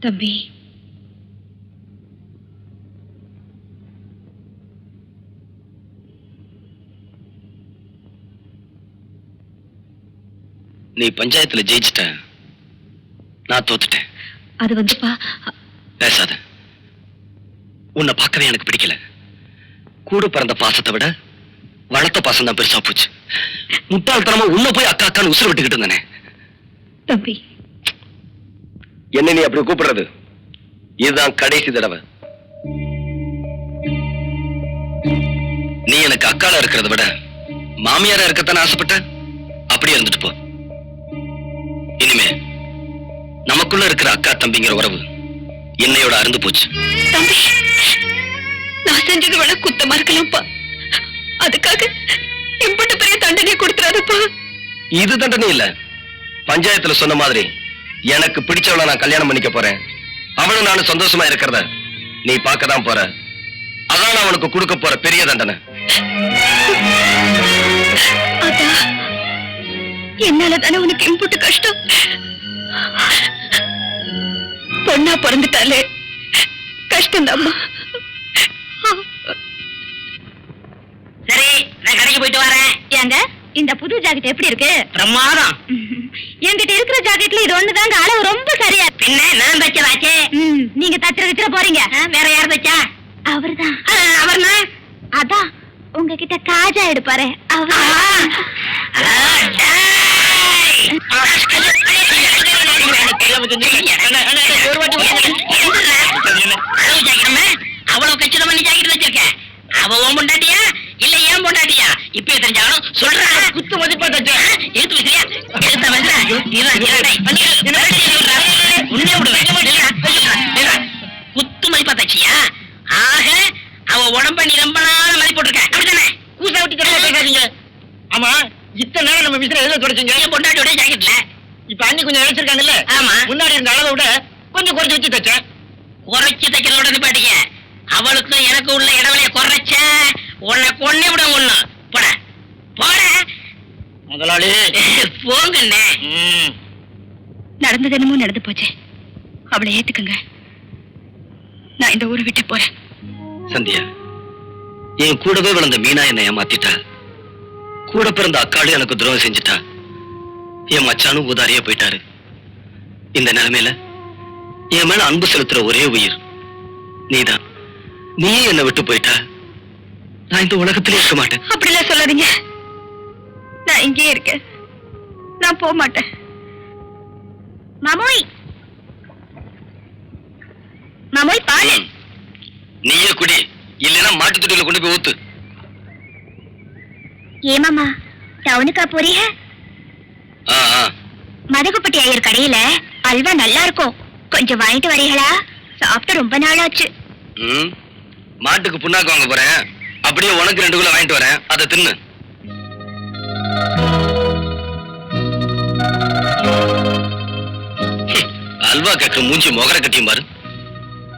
தம்பி. நீ பஞ்சாயத்துல ஜெயிச்சிட்ட. நான் தோத்துட்டேன். அது வந்துப்பா. பேசாத. உன்னை பார்க்கவே எனக்கு பிடிக்கல. கூட பிறந்த பாசத்தை விட வளர்த்த பாசம் தான் பெருசா போச்சு. முட்டாள்தனமா உன்னை போய் அக்கா அக்கான்னு உசுறு விட்டுக்கிட்டு இருந்தானே. தம்பி. என்ன நீ அப்படி கூப்பிடுறது? இதுதான் கடைசி தடவை. நீ எனக்கு அக்கால இருக்கிறத விட மாமியாரா இருக்கத்தானே ஆசைப்பட்ட? அப்படியே இருந்துட்டு போ. இனிமே நமக்குள்ள இருக்கிற அக்கா தம்பிங்கிற உறவு என்னையோட அருந்து போச்சு. தம்பி நான் செஞ்சது வேணா குத்தமா இருக்கலாம்ப்பா. அதுக்காக இம்பட்டு பெரிய தண்டனை கொடுத்துறாதப்பா. இது தண்டனை இல்ல. பஞ்சாயத்துல சொன்ன மாதிரி எனக்கு பிடிச்சவள நான் கல்யாணம் பண்ணிக்க போறேன். அவளும் நானும் சந்தோஷமா இருக்கிறத நீ பார்க்க தான் போற. அதான் நான் உனக்கு கொடுக்க போற பெரிய தண்டனை. என்னால தானே உனக்கு இம்புட்டு கஷ்டம்? பொண்ணா பிறந்துட்டாலே கஷ்டம் சரி நான் கடைக்கு போயிட்டு வரேன். ஏங்க? இந்த புது ஜாக்கெட் எப்படி இருக்கு? பிரமாதம். என்கிட்ட இருக்கிற ஜாக்கெட்ல இது ஒண்ணுதாங்க அளவு ரொம்ப சரியா. பின்ன நான் தச்சதாச்சே ம், நீங்க தச்சுற வச்சுற போறீங்க. வேற யார் தச்சா? அவர்தான். அவர்னா? அதான் உங்ககிட்ட காஜா எடுப்பாரு. அவர் ஆ, டேய். ஒரு வாட்டி அளவு ஜாக்கெட்டுமே, அவ்வளவு கச்சிதமா நீ ஜாக்கெட் வச்சிருக்க அவ உன் பொண்டாட்டியா இல்ல ஏன் பொண்டாட்டியா இப்ப தெரிஞ்சாலும் சொல்றா. குத்து மதிப்பா தச்ச எடுத்து வைக்கிறியா? எடுத்த வந்து. உன்னே விடுவேன் குத்து மதிப்பா தச்சியா ஆக அவ உடம்ப நீ ரொம்ப நாள் மதிப்பு போட்டிருக்க. அப்படித்தானே? கூசா விட்டு பேசாதீங்க ஆமா இத்தனை நேரம் நம்ம விசிற எதுல தொடச்சிங்க? என் பொண்டாட்டியோட ஜாக்கெட்ல இப்ப அண்ணி கொஞ்சம் இழைச்சிருக்காங்கல்ல? ஆமா. முன்னாடி இருந்த அளவை விட கொஞ்சம் குறைச்சு வச்சு தச்சேன் குறைச்சு தைக்கிறதோட நிப்பாட்டிக்க அவளுக்கும் எனக்கு உள்ள இடைவெளிய குறைச்ச. உன்னை கொன்னே விட ஒண்ணு. முதலாளி. போங்கண்ணே. ம், நடந்தது என்னமோ நடந்து போச்சு. அவளை ஏத்துக்குங்க. நான் இந்த ஊரை விட்டு போறேன். சந்தியா என் கூடவே வளர்ந்த மீனா என்னை ஏமாத்திட்டா? கூட பிறந்த அக்காளும் எனக்கு துரோகம் செஞ்சுட்டா? என் மச்சானும் ஊதாரியா போயிட்டாரு. இந்த நிலைமையில என் மேல அன்பு செலுத்துற ஒரே உயிர் நீதான். நீயே என்னை விட்டு போயிட்டா? நான் இந்த உலகத்திலே இருக்க மாட்டேன். அப்படிலாம் சொல்லாதீங்க. நான் இங்கேயே இருக்கேன். நான் போக மாட்டேன். மாமோய். மாமோய் பால். நீயே குடி. இல்லைன்னா மாட்டு தொட்டியில கொண்டு போய் ஊத்து. ஏமாமா டவுனுக்கா போறீங்க. மதகுப்பட்டி ஐயர் கடையில அல்வா நல்லா இருக்கும். கொஞ்சம் வாங்கிட்டு வரீங்களா? சாப்பிட்டு ரொம்ப நாள் ஆச்சு ம். மாட்டுக்கு புண்ணாக்கு வாங்க போறேன். அப்படியே உனக்கு ரெண்டு கிலோ வாங்கிட்டு வரேன். அதை தின்னு. ரூபா அல்வா கேட்க மூஞ்சி மொகர கட்டியும் பாரு.